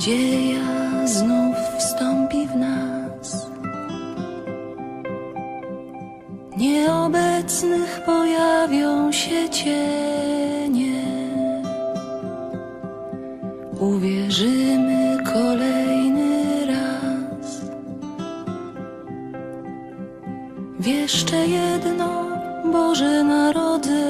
nadzieja znów wstąpi w nas. Nieobecnych pojawią się cienie. Uwierzymy kolejny raz. W jeszcze jedno Boże Narodzenie.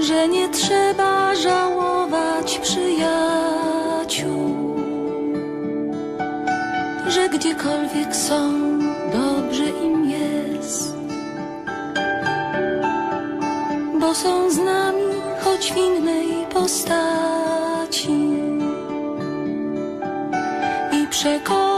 Że nie trzeba żałować przyjaciół, że gdziekolwiek są, dobrze im jest, bo są z nami, choć w innej postaci. I przekonaj,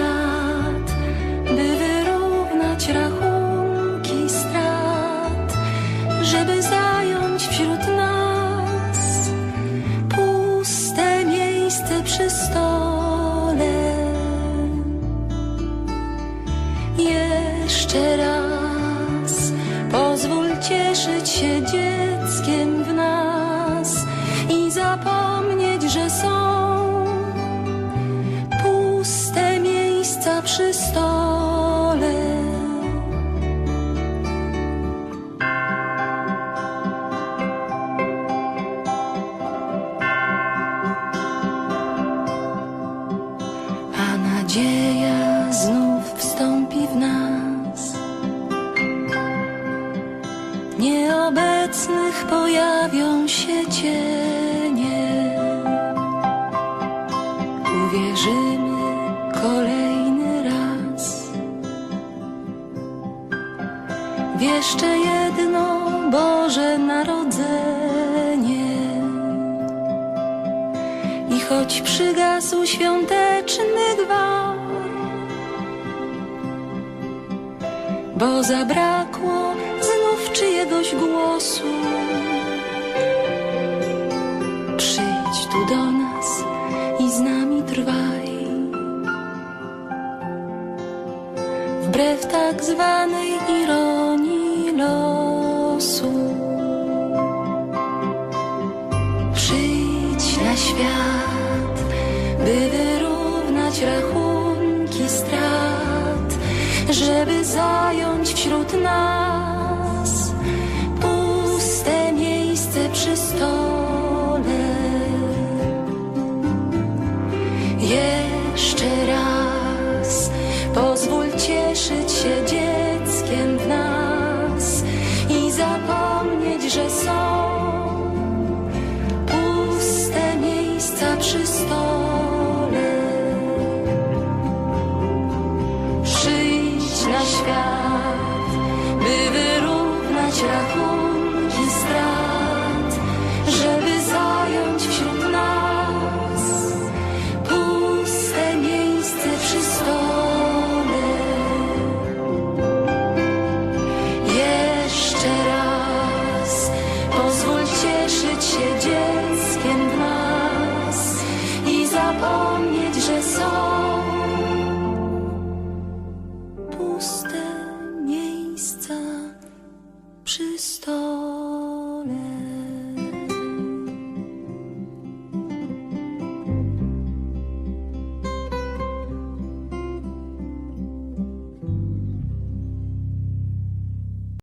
przy stole. Jeszcze raz nadzieja znów wstąpi w nas. Nieobecnych pojawią się cienie uwierzymy kolejny raz. W jeszcze jedno Boże Narodzenie. I choć przygasł świąteczny gwar, bo zabrakło znów czyjegoś głosu. Przyjdź tu do nas i z nami trwaj. Wbrew tak zwanej ironii losu. Przyjdź na świat, by wyrównać rachunki żeby zająć wśród nas wyrównać rachunki